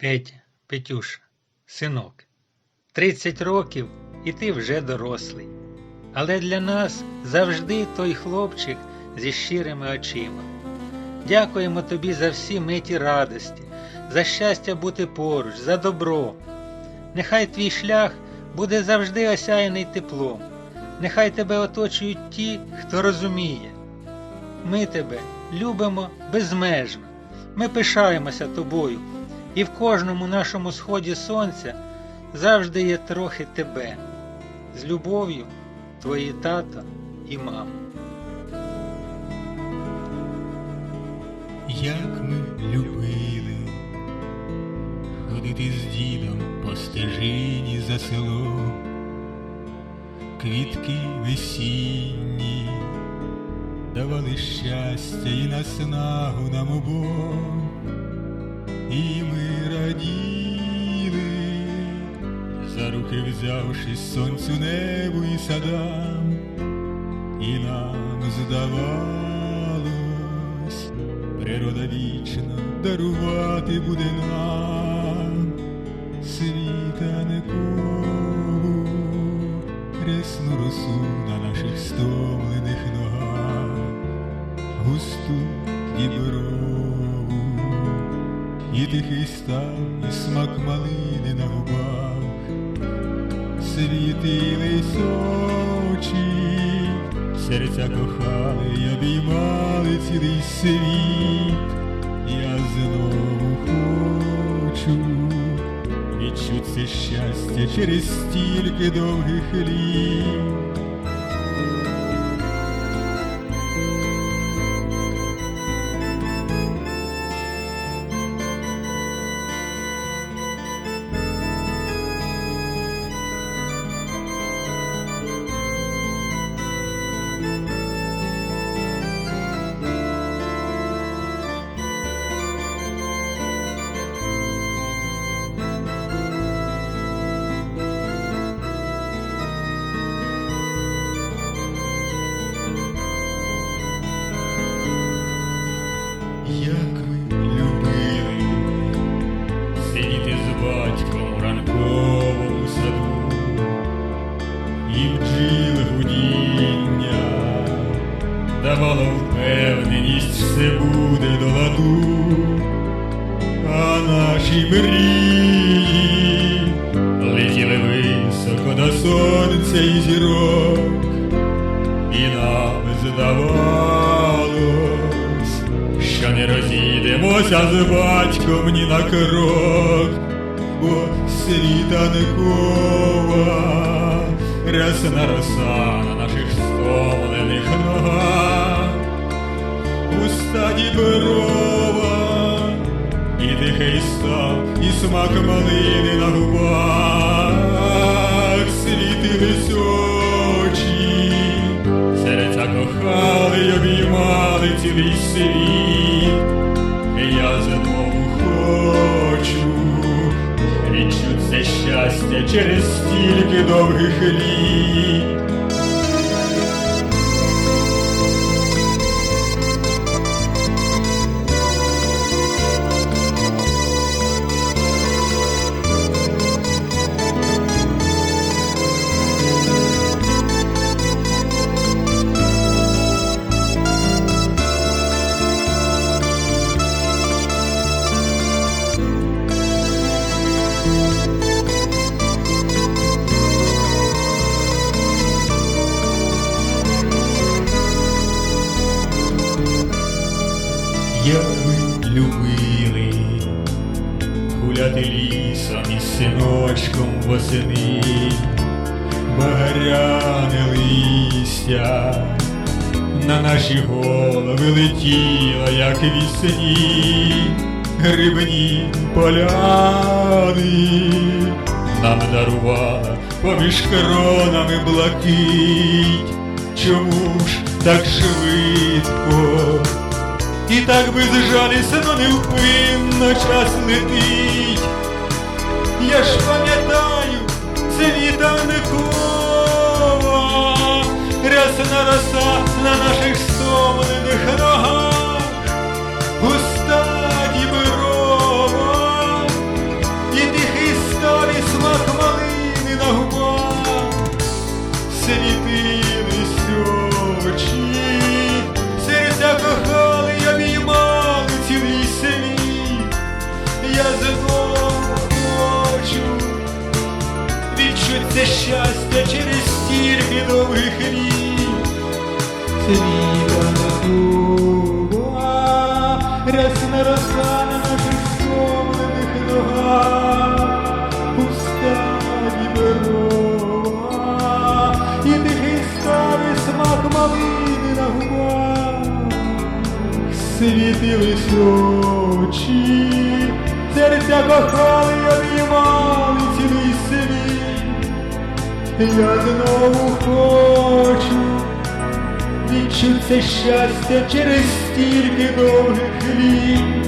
Петя, Петюша, синок, 30 років і ти вже дорослий. Але для нас завжди той хлопчик зі щирими очима. Дякуємо тобі за всі миті радості, за щастя бути поруч, за добро. Нехай твій шлях буде завжди осяяний теплом. Нехай тебе оточують ті, хто розуміє. Ми тебе любимо безмежно. Ми пишаємося тобою, і в кожному нашому сході сонця завжди є трохи тебе. З любов'ю, твої тато і мама. Як ми любили ходити з дідом по стежині за село, квітки весінні давали щастя і наснагу нам обом, руки взявшись сонцю небу і садам, і нам здавалось, природа вічно дарувати буде нам. Світанку, рясну росу на наших стомлених ногах, густу діброву, і тихий став, і смак малини на губах світились очі, серця кохали, й обіймали цілий світ. Я знову хочу відчути щастя через стільки довгих літ. Наші мрії летіли високо до сонця і зірок, і нам здавалось, що не розійдемося з батьком ні на крок, бо світанкова рясна роса на наших стомлених ногах, уста діброва, тихий і смак малини на губах, світились очі, серця кохали й обіймали цілий світ. Я знову хочу відчути це щастя через стільки довгих літ. Ви любили гуляти лісом із синочком восени, багряне листя на наші голови летіло, як вісні, грибні поляни нам дарувала поміж кронами блакить. Чому ж так швидко? І так безжалісно невпинно час летить. Я ж пам'ятаю, це вітанкова, рясна роса на наших стомлених Плачуть це щастя через стіль бідових рік, світа дуба, рясна роса на наших сховлених ногах, пуста діберова, і тихий старий смак малини на губах, світились очі, серця кохали обіймали. Я знову хочу відчути щастя через стільки довгих літ.